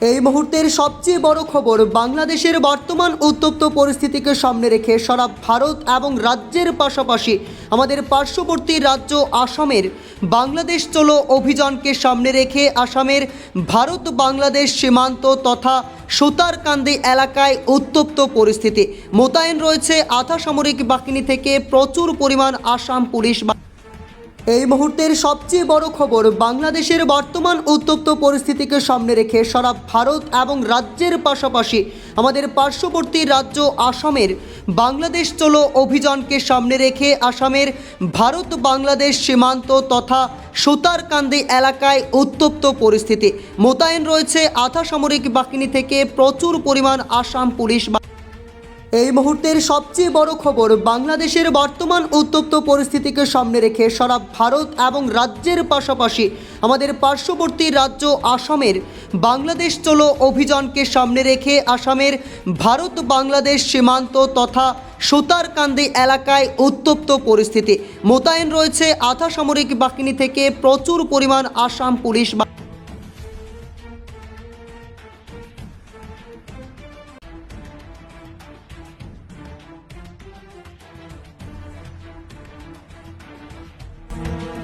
এই মুহূর্তের সবচেয়ে বড় খবর বাংলাদেশের বর্তমান উত্তপ্ত পরিস্থিতিকে সামনে রেখে সারা ভারত এবং রাজ্যের পাশাপাশি আমাদের পার্শ্ববর্তী রাজ্য আসামের বাংলাদেশ চলো অভিযানকে সামনে রেখে আসামের ভারত বাংলাদেশ সীমান্ত তথা সুতারকান্দি এলাকায় উত্তপ্ত পরিস্থিতি। মোতায়েন রয়েছে আধা সামরিক বাহিনী থেকে প্রচুর পরিমাণ আসাম পুলিশ এই মুহূর্তের সবচেয়ে বড় খবর, বাংলাদেশের বর্তমান উত্তপ্ত পরিস্থিতিকে সামনে রেখে সারা ভারত এবং রাজ্যের পাশাপাশি আমাদের পার্শ্ববর্তী রাজ্য আসামের বাংলাদেশ চলো অভিযানকে সামনে রেখে আসামের ভারত বাংলাদেশ সীমান্ত তথা সুতারকান্দি এলাকায় উত্তপ্ত পরিস্থিতি। মোতায়েন রয়েছে আধা সামরিক বাহিনী থেকে প্রচুর পরিমাণ আসাম পুলিশ এই মুহূর্তের সবচেয়ে বড় খবর, বাংলাদেশের বর্তমান উত্তপ্ত পরিস্থিতিকে সামনে রেখে সারা ভারত এবং রাজ্যের পাশাপাশি আমাদের পার্শ্ববর্তী রাজ্য আসামের বাংলাদেশ চলো অভিযানকে সামনে রেখে আসামের ভারত বাংলাদেশ সীমান্ত তথা সুতারকান্দি এলাকায় উত্তপ্ত পরিস্থিতি। মোতায়েন রয়েছে আধা সামরিক বাহিনী থেকে প্রচুর পরিমাণ আসাম পুলিশ Bye.